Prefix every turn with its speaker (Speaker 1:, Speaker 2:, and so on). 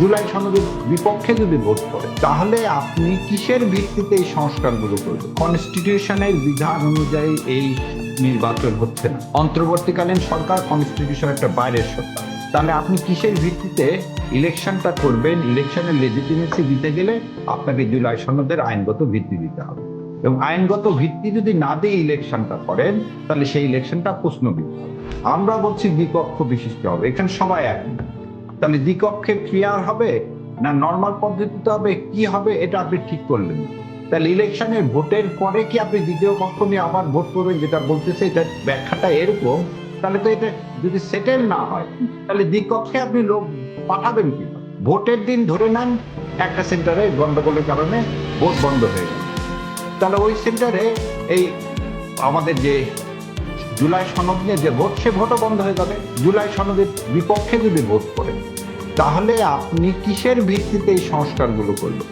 Speaker 1: জুলাই সনদের বিপক্ষে যদি ভোট করে তাহলে আপনি কিসের ভিত্তিতে এই সংস্কারগুলো করবেন? কনস্টিটিউশনের বিধান অনুযায়ী এই নির্বাচন হচ্ছে না। অন্তর্বর্তীকালীন সরকার কনস্টিটিউশন একটা বাইরের সত্তা। তাহলে আপনি কিসের ভিত্তিতে ইলেকশনটা করবেন? ইলেকশনের লেজিটিমেসি দিতে গেলে আপনাকে জুলাই সনদের আইনগত ভিত্তি দিতে হবে। এবং আইনগত ভিত্তি যদি না দিয়ে ইলেকশনটা করেন, তাহলে সেই ইলেকশনটা প্রশ্নবিদ্ধ আমরা বলছি দ্বিকক্ষ বিশিষ্ট হবে। এখানে সবাই এক তাহলে দ্বিকক্ষে ক্লিয়ার হবে না নর্মাল পদ্ধতিতে হবে? কি হবে? এটা আপনি ঠিক করলেন। তাহলে ইলেকশনের ভোটের পরে কি আপনি দ্বিতীয় পক্ষ নিয়ে আবার ভোট করবেন যেটা বলতেছে? এটা ব্যাখ্যাটা এরকম। তাহলে তো এটা যদি সেটেল না হয়, তাহলে দ্বিকক্ষে আপনি লোক পাঠাবেন কি? ভোটের দিন ধরে নেন, একটা সেন্টারে গন্ডগোলের কারণে ভোট বন্ধ হয়ে গেল তাহলে ওই সেন্টারে এই আমাদের যে জুলাই সনদ নিয়ে যে ভোট, সে ভোটও বন্ধ হয়ে যাবে। জুলাই সনদের বিপক্ষে যদি ভোট করে তাহলে আপনি কিসের ভিত্তিতে এই সংস্কারগুলো করবেন